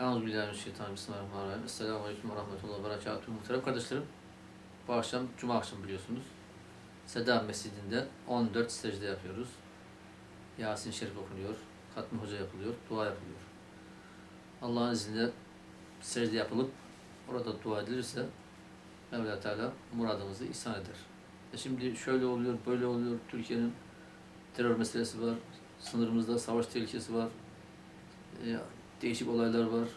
Euzubillahimineşşeytanirracim. Bismillahirrahmanirrahim. Esselamu Aleyküm ve Rahmetullahi ve Berekatuhu. Muhterem kardeşlerim, bu akşam Cuma akşamı biliyorsunuz. Seda Mescidi'nde 14 secde yapıyoruz. Yasin Şerif okunuyor, Hatmi Hoca yapılıyor, dua yapılıyor. Allah'ın izniyle secde yapılıp orada dua edilirse Mevla Teala muradımızı ihsan eder. E şimdi şöyle oluyor, böyle oluyor. Türkiye'nin terör meselesi var. Sınırımızda savaş tehlikesi var. E, değişik olaylar var.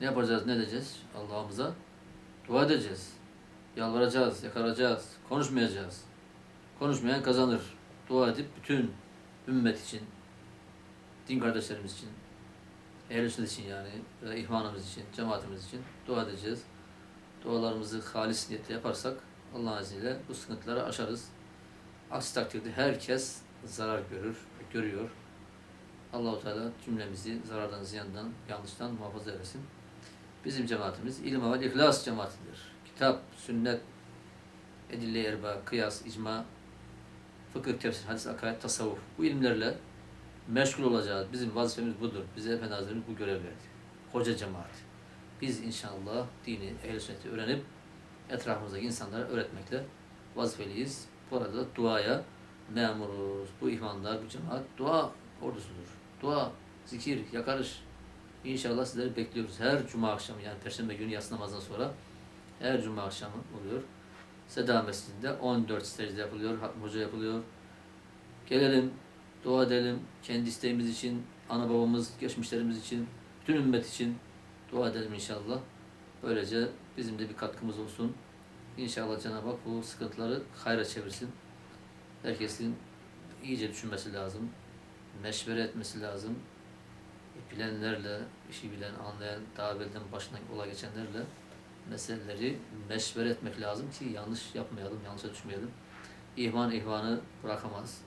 Ne yapacağız, ne edeceğiz? Allah'ımıza dua edeceğiz. Yalvaracağız, yakaracağız, konuşmayacağız. Konuşmayan kazanır. Dua edip bütün ümmet için, din kardeşlerimiz için, ehl için yani, ihvanımız için, cemaatimiz için dua edeceğiz. Dualarımızı halis niyetle yaparsak Allah'ın izniyle bu sıkıntıları aşarız. Aksi takdirde herkes zarar görür, görüyor. Allahu Teala cümlemizi zarardan, ziyandan, yanlıştan muhafaza eylesin. Bizim cemaatimiz ilim ve ihlas cemaatidir. Kitap, sünnet, edille erba, kıyas, icma, fıkıh, tefsir, hadis, akaid, tasavvuf bu ilimlerle meşgul olacağız. Bizim vazifemiz budur. Bize Efendi Hazretleri bu görev verdi. Hoca cemaat. Biz inşallah dini, ehl sünneti öğrenip etrafımızdaki insanlara öğretmekle vazifeliyiz. Bu arada duaya memuruz. Bu ihvanlar, bu cemaat dua ordusudur. Dua, zikir, yakarış. İnşallah sizleri bekliyoruz. Her cuma akşamı yani perşembe günü yatsı namazından sonra her cuma akşamı oluyor. Seda Mescidi'nde 14 secde yapılıyor, hatm hoca yapılıyor. Gelelim, dua edelim. Kendi isteğimiz için, ana babamız, geçmişlerimiz için, bütün ümmet için dua edelim inşallah. Böylece bizim de bir katkımız olsun. İnşallah Cenab-ı Hak bu sıkıntıları hayra çevirsin. Herkesin iyice düşünmesi lazım. Meşvere etmesi lazım. Bilenlerle, işi bilen, anlayan, daha evvelden başından olay geçenlerle meseleleri meşvere etmek lazım ki yanlış yapmayalım, yanlışa düşmeyelim. İhvan ihvanı bırakamaz.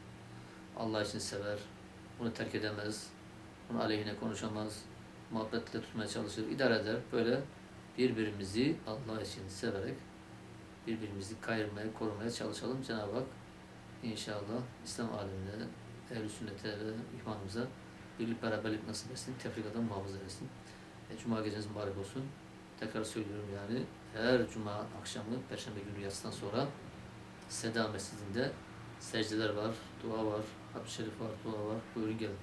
Allah için sever. Bunu terk edemez. Bunu aleyhine konuşamaz. Muhabbetle tutmaya çalışır, idare eder. Böyle birbirimizi Allah için severek birbirimizi kayırmaya, korumaya çalışalım. Cenab-ı Hak inşallah İslam alemine, ehl-i sünnete ve ihvanımıza birlik beraberlik nasip etsin, tefrikadan muhafaza etsin. E, Cuma geceniz mübarek olsun. Tekrar söylüyorum yani her cuma akşamı, perşembe günü yatsıdan sonra Seda Mescidi'nde secdeler var, dua var, Hatmi Şerif var, dua var. Buyurun gelin.